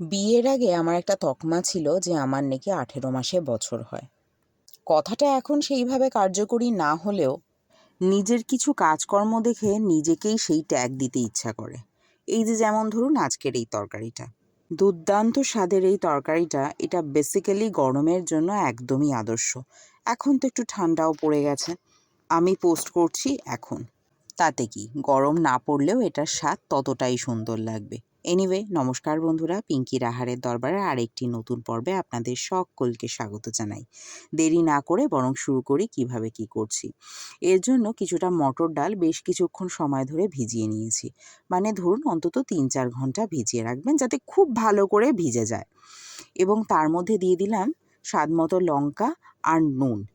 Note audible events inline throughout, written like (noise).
বিয়ের আগে আমার একটা তকমা ছিল যে আমার নাকি আঠেরো মাসে বছর হয়। কথাটা এখন সেইভাবে কার্যকরী না হলেও নিজের কিছু কাজকর্ম দেখে নিজেকেই সেই ট্যাগ দিতে ইচ্ছা করে। এই যে যেমন ধরুন আজকের এই তরকারিটা। দুর্দান্ত স্বাদের এই তরকারিটা, এটা বেসিক্যালি গরমের জন্য একদমই আদর্শ। এখন তো একটু ঠান্ডাও পড়ে গেছে। আমি পোস্ট করছি এখন। তাতে কি? গরম না পড়লেও এটার স্বাদ ততটাই সুন্দর লাগবে। এনিওয়ে নমস্কার বন্ধুরা পিঙ্কি রাহারের দরবারে আরেকটি নতুন পর্বে আপনাদের সকলকে স্বাগত জানাই। দেরি না করে বরং শুরু করি কীভাবে কি করছি। এর জন্য কিছুটা মটর ডাল বেশ কিছুক্ষণ সময় ধরে ভিজিয়ে নিয়েছি। মানে ধরুন অন্তত তিন চার ঘণ্টা ভিজিয়ে রাখবেন যাতে খুব ভালো করে ভিজে যায়। এবং তার মধ্যে দিয়ে দিলাম স্বাদ মতো লঙ্কা আর নুন।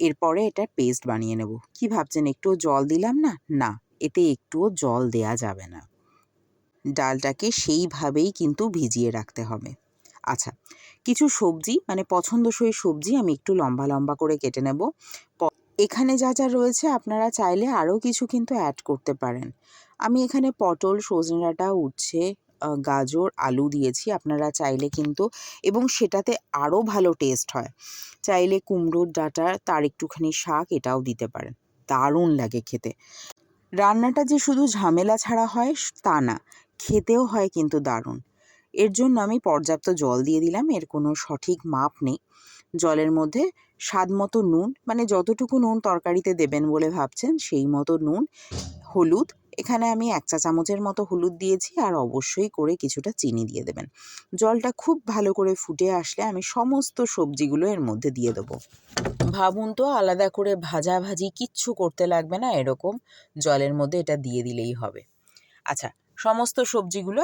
এরপরে এটা পেস্ট বানিয়ে নেব। কি ভাবছেন, একটুও জল দিলাম না? না, এতে একটুও জল দেয়া যাবে না। ডালটাকে সেইভাবেই কিন্তু ভিজিয়ে রাখতে হবে। আচ্ছা কিছু সবজি মানে পছন্দসই সবজি আমি একটু লম্বা লম্বা করে কেটে নেব। এখানে যা যা রয়েছে আপনারা চাইলে আরও কিছু কিন্তু অ্যাড করতে পারেন। আমি এখানে পটল, সজনে ডাঁটা, উচ্ছে গাজর, আলু দিয়েছি, আপনারা চাইলে কিন্তু, এবং সেটাতে আরও ভালো টেস্ট হয়। চাইলে কুমড়োর ডাঁটা, তার একটুখানি শাক এটাও দিতে পারেন। দারুণ লাগে খেতে। রান্নাটা যে শুধু ঝামেলা ছাড়া হয়, তা না। খেতেও হয় কিন্তু দারুণ। এর জন্য আমি পর্যাপ্ত জল দিয়ে দিলাম, এর কোনো সঠিক মাপ নেই। জলের মধ্যে স্বাদ মতো নুন মানে যতটুকু নুন তরকারিতে দেবেন বলে ভাবছেন, সেই মতো নুন, হলুদ, এখানে আমি এক চা চামচের মতো হলুদ দিয়েছি আর অবশ্যই করে কিছুটা চিনি দিয়ে দেবেন। জলটা খুব ভালো করে ফুটে আসলে আমি সমস্ত সবজিগুলো এর মধ্যে দিয়ে দেবো। ভাবুন তো, আলাদা করে ভাজাভাজি কিচ্ছু করতে লাগবে না, এরকম জলের মধ্যে এটা দিয়ে দিলেই হবে। আচ্ছা সমস্ত সবজিগুলো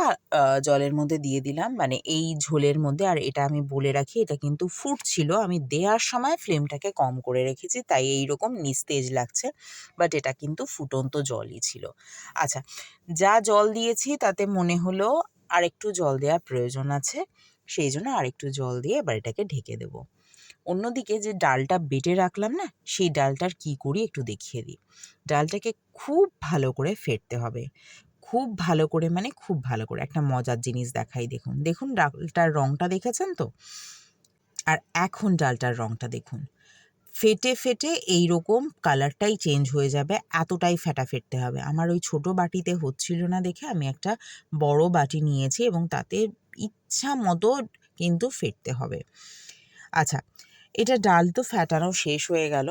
জলের মধ্যে দিয়ে দিলাম। মানে এই ঝোলের মধ্যে, আর এটা আমি বলে রাখি, এটা কিন্তু ফুটছিল আমি দেওয়ার সময় ফ্লেমটাকে কম করে রেখেছি, তাই এই রকম নিস্তেজ লাগছে, বাট এটা কিন্তু ফুটন্ত জলই ছিল। আচ্ছা যা জল দিয়েছি, তাতে মনে হলো আর একটু জল দেওয়ার প্রয়োজন আছে, সেই জন্য আরেকটু জল দিয়ে এবার এটাকে ঢেকে দেবো। অন্যদিকে যে ডালটা বেটে রাখলাম না, সেই ডালটার কি করি একটু দেখিয়ে দিই। ডালটাকে খুব ভালো করে ফেটতে হবে। খুব ভালো করে মানে খুব ভালো করে একটা মজার জিনিস দেখাই, দেখুন। দেখুন, ডালটার রঙটা দেখেছেন তো? আর এখন ডালটার রঙটা দেখুন। ফেটে ফেটে এই রকম কালারটাই চেঞ্জ হয়ে যাবে, এতটাই ফেটা ফেটতে হবে। আমার ওই ছোট বাটিতে হচ্ছিল না দেখে আমি একটা বড় বাটি নিয়েছি এবং তাতে ইচ্ছা মতো কিন্তু ফেটতে হবে। আচ্ছা এটা ডাল তো ফ্যাটানো শেষ হয়ে গেল।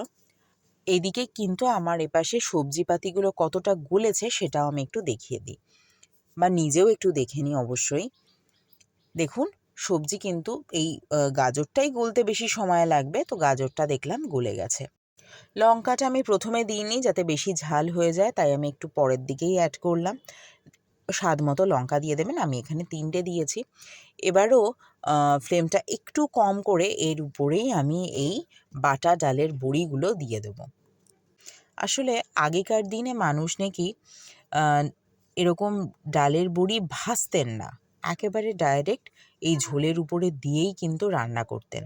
এদিকে কিন্তু আমার এপাশে সবজিপাতিগুলো কতটা গলেছে সেটাও আমি একটু দেখিয়ে দিই বা নিজেও একটু দেখে নিই অবশ্যই। দেখুন, সবজি কিন্তু এই গাজরটাই গলতে বেশি সময় লাগবে, তো গাজরটা দেখলাম গলে গেছে। লঙ্কাটা আমি প্রথমে দিইনি যাতে বেশি ঝাল হয়ে যায়, তাই আমি একটু পরের দিকেই অ্যাড করলাম। স্বাদ মতো লঙ্কা দিয়ে দেবেন, আমি এখানে তিনটে দিয়েছি। এবারও ফ্লেমটা একটু কম করে এর উপরেই আমি এই বাটা ডালের বড়িগুলো দিয়ে দেবো। আসলে আগেকার দিনে মানুষ নাকি এরকম ডালের বড়ি ভাজতেন না। একেবারে ডাইরেক্ট এই ঝোলের উপরে দিয়েই কিন্তু রান্না করতেন।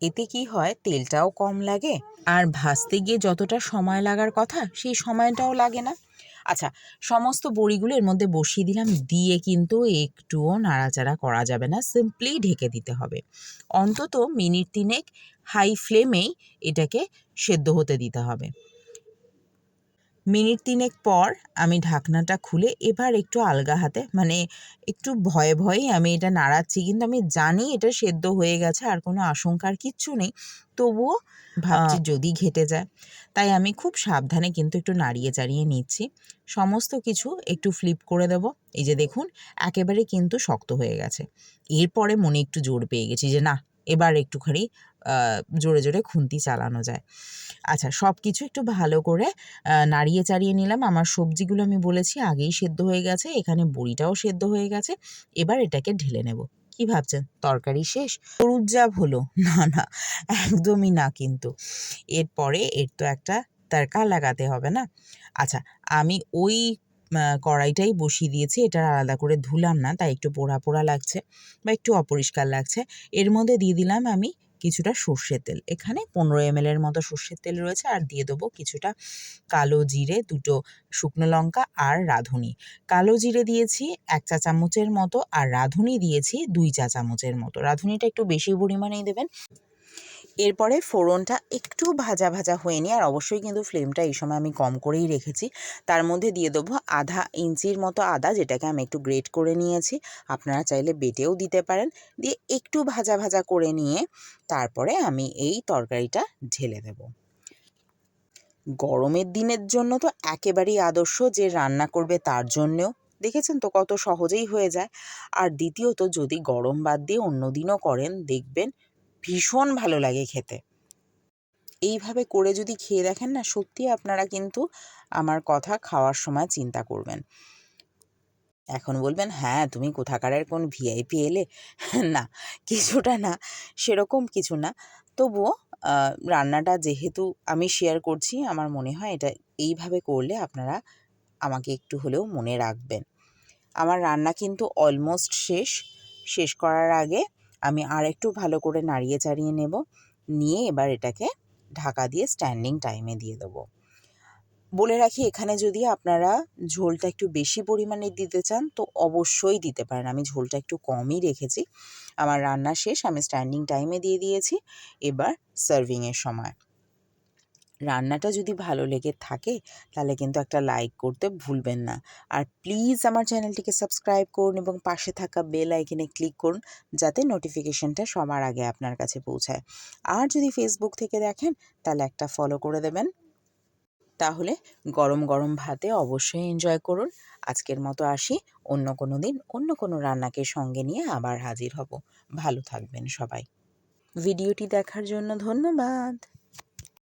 এতে কি হয়, তেলটাও কম লাগে, আর ভাজতে গিয়ে যতটা সময় লাগার কথা, সেই সময়টাও লাগে না। আচ্ছা সমস্ত বড়িগুলো এর মধ্যে বসিয়ে দিলাম। দিয়ে কিন্তু একটুও নাড়াচাড়া করা যাবে না সিম্পলি ঢেকে দিতে হবে। অন্তত মিনিট তিনেক হাই ফ্লেমেই এটাকে সেদ্ধ হতে দিতে হবে। মিনিট তিনেক পর আমি ঢাকনাটা খুলে এবার একটু আলগা হাতে মানে একটু ভয়ে ভয়েই আমি এটা নাড়াচ্ছি কিন্তু আমি জানি এটা সেদ্ধ হয়ে গেছে আর কোনো আশঙ্কার কিচ্ছু নেই। তবুও ভাবছি যদি ঘেটে যায়। তাই আমি খুব সাবধানে কিন্তু একটু নাড়িয়ে চাড়িয়ে নিচ্ছি। সমস্ত কিছু একটু ফ্লিপ করে দেব। এই যে দেখুন একেবারে কিন্তু শক্ত হয়ে গেছে। এরপরে মনে একটু জোর পেয়ে গেছি যে না এবার একটুখানি জোরে জোরে খুন্তি চালানো যায়। আচ্ছা সব কিছু একটু ভালো করে নাড়িয়ে চাড়িয়ে নিলাম। আমার সবজিগুলো আমি বলেছি, আগেই সেদ্ধ হয়ে গেছে, এখানে বড়িটাও সেদ্ধ হয়ে গেছে। এবার এটাকে ঢেলে নেব। কি ভাবছেন? তরকারি শেষ? হলুদজাব হলো, না না, একদমই না কিন্তু। এরপরে এর তো একটা তড়কা লাগাতে হবে না। আচ্ছা আমি ওই কড়াইটাই বসিয়ে দিয়েছি। এটা আলাদা করে ধুলাম না, তাই একটু পোড়া পোড়া লাগছে বা একটু অপরিষ্কার লাগছে। এর মধ্যে দিয়ে দিলাম আমি কিছুটা সর্ষের তেল। এখানে পনেরো এম এর মতো সর্ষের তেল রয়েছে আর দিয়ে দেবো কিছুটা কালো জিরে, দুটো শুকনো লঙ্কা আর রাঁধুনি। কালো জিরে দিয়েছি এক চা চামচের মতো আর রাঁধুনি দিয়েছি দুই চা চামচের মতো। রাঁধুনিটা একটু বেশি পরিমাণেই দেবেন। এরপরে ফোড়নটা একটু ভাজা ভাজা হয়ে নিয়ে আর অবশ্যই কিন্তু ফ্লেমটা এই সময় আমি কম করেই রেখেছি। তার মধ্যে দিয়ে দেবো আধা ইঞ্চির মতো আদা, যেটাকে আমি একটু গ্রেট করে নিয়েছি। আপনারা চাইলে বেটেও দিতে পারেন। দিয়ে একটু ভাজা ভাজা করে নিয়ে তারপরে আমি এই তরকারিটা ঢেলে দেব। গরমের দিনের জন্য তো একেবারেই আদর্শ যে রান্না করবে তার জন্যেও। দেখেছেন তো কত সহজেই হয়ে যায়। আর দ্বিতীয়ত যদি গরম বাদ দিয়ে অন্য দিনও করেন, দেখবেন ভীষণ ভালো লাগে খেতে। এইভাবে করে যদি খেয়ে দেখেন না, সত্যি আপনারা কিন্তু আমার কথা খাওয়ার সময় চিন্তা করবেন। এখন বলবেন হ্যাঁ তুমি কোথাকারের কোন ভিআইপি এলে? (laughs) না, কিছুটা না, সেরকম কিছু না। তবুও রান্নাটা যেহেতু আমি শেয়ার করছি, আমার মনে হয় এটা এইভাবে করলে আপনারা আমাকে একটু হলেও মনে রাখবেন। আমার রান্না কিন্তু অলমোস্ট শেষ। শেষ করার আগে আমি আর একটু ভালো করে নাড়িয়ে চাড়িয়ে নেব। নিয়ে এবার এটাকে ঢাকা দিয়ে স্ট্যান্ডিং টাইমে দিয়ে দেবো। বলে রাখি, এখানে যদি আপনারা ঝোলটা একটু বেশি পরিমাণে দিতে চান, তো অবশ্যই দিতে পারেন। আমি ঝোলটা একটু কমই রেখেছি। আমার রান্না শেষ, আমি স্ট্যান্ডিং টাইমে দিয়ে দিয়েছি। এবার সার্ভিংয়ের সময়। রান্নাটা যদি ভালো লেগে থাকে, তাহলে কিন্তু একটা লাইক করতে ভুলবেন না। আর প্লিজ আমার চ্যানেলটিকে সাবস্ক্রাইব করুন এবং পাশে থাকা বেল আইকনে ক্লিক করুন, যাতে নোটিফিকেশনটা সবার আগে আপনার কাছে পৌঁছায়। আর যদি ফেসবুক থেকে দেখেন, তাহলে একটা ফলো করে দেবেন। তাহলে গরম গরম ভাতে অবশ্যই এনজয় করুন। আজকের মতো আসি, অন্য কোনো দিন অন্য কোনো রান্নাকে সঙ্গে নিয়ে আবার হাজির হব। ভালো থাকবেন সবাই। ভিডিওটি দেখার জন্য ধন্যবাদ।